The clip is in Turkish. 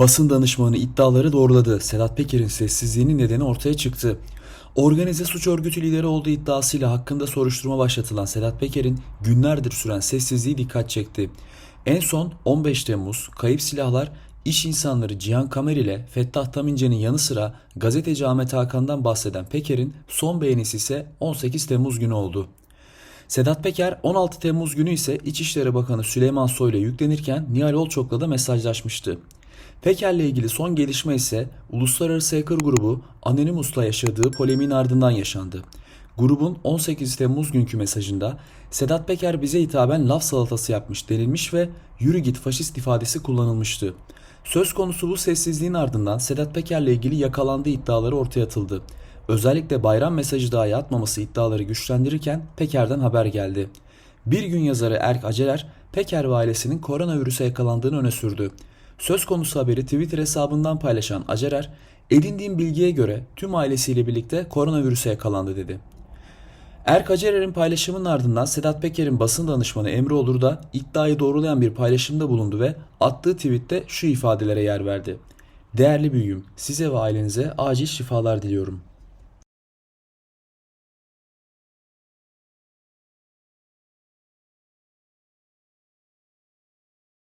Basın danışmanı iddiaları doğruladı. Sedat Peker'in sessizliğinin nedeni ortaya çıktı. Organize suç örgütü lideri olduğu iddiasıyla hakkında soruşturma başlatılan Sedat Peker'in günlerdir süren sessizliği dikkat çekti. En son 15 Temmuz kayıp silahlar iş insanları Cihan Kamer ile Fettah Tamince'nin yanı sıra gazeteci Ahmet Hakan'dan bahseden Peker'in son beğenisi ise 18 Temmuz günü oldu. Sedat Peker 16 Temmuz günü ise İçişleri Bakanı Süleyman Soylu'ya yüklenirken Nihal Olçok'la da mesajlaşmıştı. Peker'le ilgili son gelişme ise Uluslararası Hacker Grubu Anonymous'la yaşadığı polemiğin ardından yaşandı. Grubun 18 Temmuz günkü mesajında Sedat Peker bize hitaben laf salatası yapmış denilmiş ve yürü git faşist ifadesi kullanılmıştı. Söz konusu bu sessizliğin ardından Sedat Peker'le ilgili yakalandığı iddiaları ortaya atıldı. Özellikle bayram mesajı dahi atmaması iddiaları güçlendirirken Peker'den haber geldi. Bir gün yazarı Erk Acerer, Peker ve ailesinin koronavirüse yakalandığını öne sürdü. Söz konusu haberi Twitter hesabından paylaşan Acerer, edindiğim bilgiye göre tüm ailesiyle birlikte koronavirüse yakalandı dedi. Erk Acerer'in paylaşımının ardından Sedat Peker'in basın danışmanı Emre Olur da iddiayı doğrulayan bir paylaşımda bulundu ve attığı tweette şu ifadelere yer verdi. Değerli büyüğüm, size ve ailenize acil şifalar diliyorum.